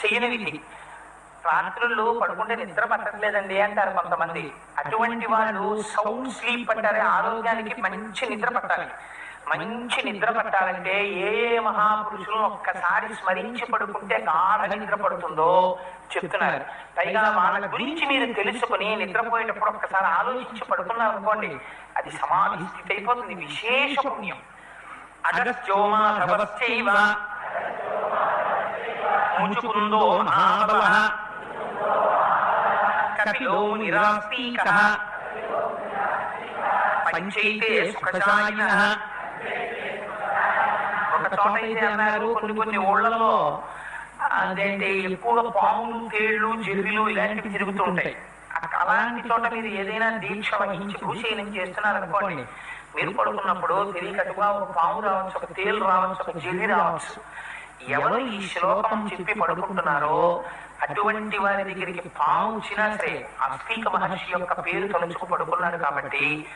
చేయనివి రాత్రుల్లో పడుకుంటే నిద్ర పట్టట్లేదండి అంటారు కొంతమంది. అటువంటి వాళ్ళు సౌండ్ స్లీప్ అంటారే ఆరోగ్యానికి మంచి నిద్ర పట్టాలి. మంచి నిద్ర పట్టాలంటే ఏ ఏ మహాపురుషులు ఒక్కసారి స్మరించి పడుకుంటే గాఢ నిద్ర పడుతుందో చెప్తున్నారు. పైగా వాళ్ళ గురించి మీరు తెలుసుకుని నిద్రపోయేటప్పుడు ఒక్కసారి ఆలోచించి పడుకున్నారు అనుకోండి అది సమాధి స్థితి అయిపోతుంది. విశేష పుణ్యం. అగస్త్యోమాధవశ్చైవ ముచుకుందో మహాబల కపిలో నిరాస్తిక. పంచైతే సుఖశాయిన. ఒక చోట అయితే అన్నారు కొన్ని కొన్ని ఊళ్ళలో అదేంటి ఎక్కువగా పాములు తేళ్ళు జర్రిలు ఇలాంటివి తిరుగుతూ ఉంటాయి అలాంటి చోట మీరు ఏదైనా దీక్ష వహించి భూశయనం చేస్తున్నారనుకోండి మీరు పడుకున్నప్పుడు తెలియకట్టుగా ఒక పాము రావచ్చు ఒక తేలు రావచ్చు ఒక జర్రి రావచ్చు. ఎవరు ఈ శ్లోకం చెప్పి పడుకుంటున్నారో అటువంటి వారి దగ్గరికి పాము వచ్చినా సరే అస్తిక మహర్షి యొక్క పేరు తలుచుకు పడుకున్నాడు కాబట్టి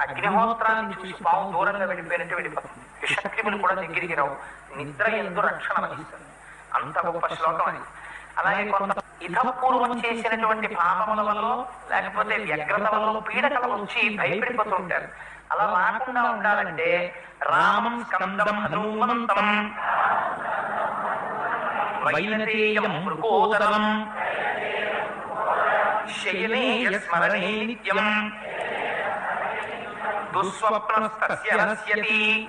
అగ్నిహోత్రాన్ని చూసి పాము దూరంగా వెళ్ళిపోయినట్టు వెళ్ళిపోతుంది కూడా దగ్గరికి రావు. నిద్ర ఎందు రక్షణ వహిస్తుంది. అంత గొప్ప శ్లోకం అది. అలాగే కొంత ఇతపూర్వం చేసినటువంటి పాపముల వల్ల లేకపోతే వ్యగ్రత వల్ల పీడకల వచ్చి భయపడిపోతుంటారు అలా రాకుండా ఉండాలంటే రామం స్కందం హనుమంతం. వైనతేయం మృగోదరం శయనే స్మరణే నిత్యం. దుస్వప్నస్తస్య నశ్యతి.